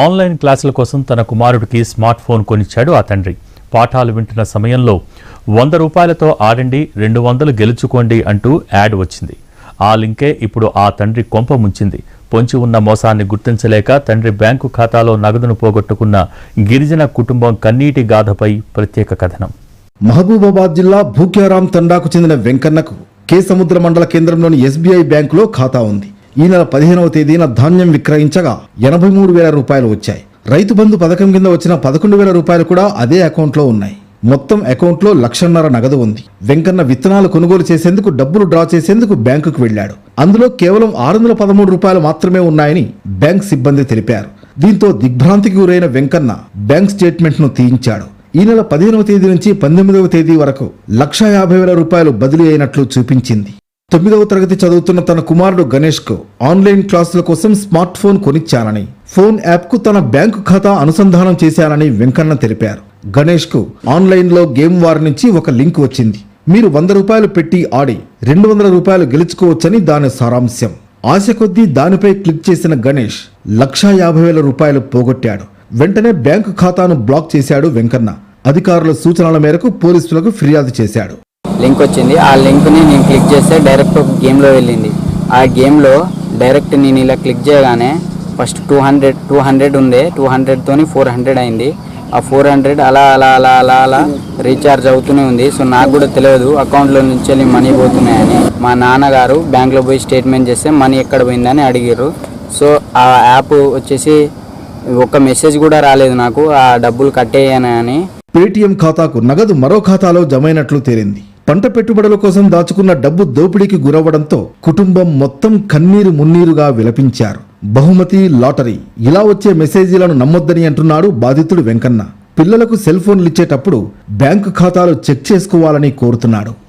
Online క్లాసుల కోసం తన కుమారుడికి స్మార్ట్ ఫోన్ కొనిచ్చాడు ఆ తండ్రి. పాఠాలు వింటున్న సమయంలో వంద రూపాయలతో ఆడండి రెండు వందలు గెలుచుకోండి అంటూ యాడ్ వచ్చింది. ఆ లింకే ఇప్పుడు ఆ తండ్రి కొంప ముంచింది. పొంచి ఉన్న మోసాన్ని గుర్తించలేక తండ్రి బ్యాంకు ఖాతాలో నగదును పోగొట్టుకున్న గిరిజన కుటుంబం కన్నీటి గాథపై ప్రత్యేక కథనం. మహబూబాబాద్ జిల్లా భూక్యారాం తండాకు చెందిన వెంకన్నకు కే సముద్ర మండల కేంద్రంలోని ఎస్బీఐ బ్యాంకులో ఖాతా ఉంది. ఈ నెల పదిహేనవ తేదీన ధాన్యం విక్రయించగా ఎనభై మూడు వేల రూపాయలు వచ్చాయి. రైతు బంధు పథకం కింద వచ్చిన పదకొండు వేల రూపాయలు కూడా అదే అకౌంట్లో ఉన్నాయి. మొత్తం అకౌంట్లో లక్షన్నర నగదు ఉంది. వెంకన్న విత్తనాలు కొనుగోలు చేసేందుకు డబ్బులు డ్రా చేసేందుకు బ్యాంకుకు వెళ్ళాడు. అందులో కేవలం ఆరు వందల పదమూడు రూపాయలు మాత్రమే ఉన్నాయని బ్యాంక్ సిబ్బంది తెలిపారు. దీంతో దిగ్భ్రాంతికి గురైన వెంకన్న బ్యాంక్ స్టేట్మెంట్ను తీయించాడు. ఈ నెల పదిహేనవ తేదీ నుంచి పంతొమ్మిదవ తేదీ వరకు లక్ష యాభై వేల రూపాయలు బదిలీ అయినట్లు చూపించింది. తొమ్మిదవ తరగతి చదువుతున్న తన కుమారుడు గణేష్కు ఆన్లైన్ క్లాసుల కోసం స్మార్ట్ ఫోన్ కొనిచ్చానని ఫోన్ యాప్కు తన బ్యాంకు ఖాతా అనుసంధానం చేశానని వెంకన్న తెలిపారు. గణేష్కు ఆన్లైన్లో గేమ్ వారి నుంచి ఒక లింక్ వచ్చింది. మీరు వంద రూపాయలు పెట్టి ఆడి రెండు వందల రూపాయలు గెలుచుకోవచ్చని దాని సారాంశం. ఆశ కొద్దీ దానిపై క్లిక్ చేసిన గణేష్ లక్షా యాభై వేల రూపాయలు పోగొట్టాడు. వెంటనే బ్యాంకు ఖాతాను బ్లాక్ చేశాడు వెంకన్న. అధికారుల సూచనల మేరకు పోలీసులకు ఫిర్యాదు చేశాడు. లింక్ వచ్చింది. ఆ లింక్ని నేను క్లిక్ చేస్తే డైరెక్ట్ ఒక గేమ్లో వెళ్ళింది. ఆ గేమ్లో డైరెక్ట్ నేను ఇలా క్లిక్ చేయగానే first two hundred two hundred ఉంది టూ హండ్రెడ్తోని ఫోర్ హండ్రెడ్ అయింది. ఆ ఫోర్ హండ్రెడ్ అలా అలా అలా అలా అలా రీఛార్జ్ అవుతూనే ఉంది. సో నాకు కూడా తెలియదు అకౌంట్లో నుంచి వెళ్ళి మనీ పోతున్నాయని. మా నాన్నగారు బ్యాంక్లో పోయి స్టేట్మెంట్ చేస్తే మనీ ఎక్కడ పోయిందని అడిగారు సో ఆ యాప్ వచ్చేసి ఒక మెసేజ్ కూడా రాలేదు నాకు. ఆ డబ్బులు కట్టేయని పేటీఎం ఖాతాకు నగదు మరో ఖాతాలో జమైనట్లు తేలింది. పంట పెట్టుబడుల కోసం దాచుకున్న డబ్బు దోపిడీకి గురవ్వడంతో కుటుంబం మొత్తం కన్నీరు మున్నీరుగా విలపించారు. బహుమతి లాటరీ. ఇలా వచ్చే మెసేజీలను నమ్మొద్దని అంటున్నాడు బాధితుడు వెంకన్న. పిల్లలకు సెల్ ఫోన్లు ఇచ్చేటప్పుడు బ్యాంకు ఖాతాలు చెక్ చేసుకోవాలని కోరుతున్నాడు.